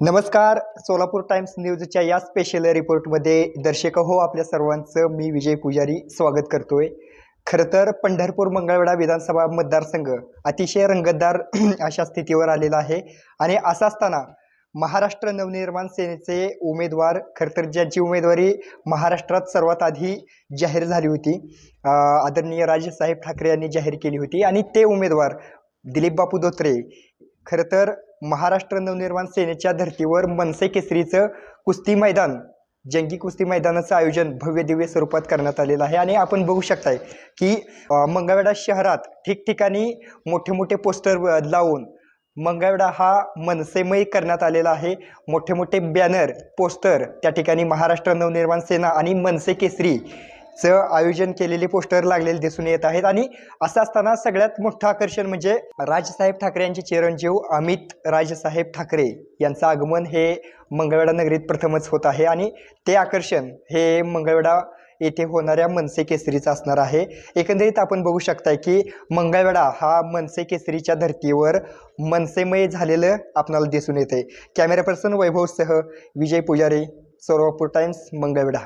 नमस्कार सोलापूर टाइम्स न्यूजच्या या स्पेशल रिपोर्टमध्ये दर्शक हो आपल्या सर्वांचं मी विजय पुजारी स्वागत करतोय. खरं तर पंढरपूर मंगळवेढा विधानसभा मतदारसंघ अतिशय रंगतदार अशा स्थितीवर आलेला आहे आणि असं असताना महाराष्ट्र नवनिर्माण सेनेचे उमेदवार खरं तर ज्यांची उमेदवारी महाराष्ट्रात सर्वात आधी जाहीर झाली होती आदरणीय राजसाहेब ठाकरे यांनी जाहीर केली होती आणि ते उमेदवार दिलीप बापू धोत्रे खरं तर महाराष्ट्र नवनिर्माण सेनेच्या धर्तीवर मनसे केसरीचं कुस्ती मैदान जंगी कुस्ती मैदानाचं आयोजन भव्य दिव्य स्वरूपात करण्यात आलेलं आहे. आणि आपण बघू शकताय की अ, मंगळवेढा शहरात ठिकठिकाणी मोठे मोठे पोस्टर लावून मंगळवेढा हा मनसेमय करण्यात आलेला आहे. मोठे मोठे बॅनर पोस्टर त्या ठिकाणी महाराष्ट्र नवनिर्माण सेना आणि मनसे केसरी चं आयोजन केलेले पोस्टर लागलेले दिसून येत आहेत. आणि असं असताना सगळ्यात मोठं आकर्षण म्हणजे राजसाहेब ठाकरे यांचे चिरंजीव अमित राजसाहेब ठाकरे यांचं आगमन हे मंगळवेढा नगरीत प्रथमच होत आहे. आणि ते आकर्षण हे मंगळवेढा येथे होणाऱ्या मनसे केसरीचं असणार आहे. एकंदरीत आपण बघू शकताय की मंगळवेढा हा मनसे केसरीच्या धर्तीवर मनसेमय झालेलं आपणाला दिसून येते कॅमेरा पर्सन वैभवसह विजय पुजारी सोलापूर टाइम्स मंगळवेढा.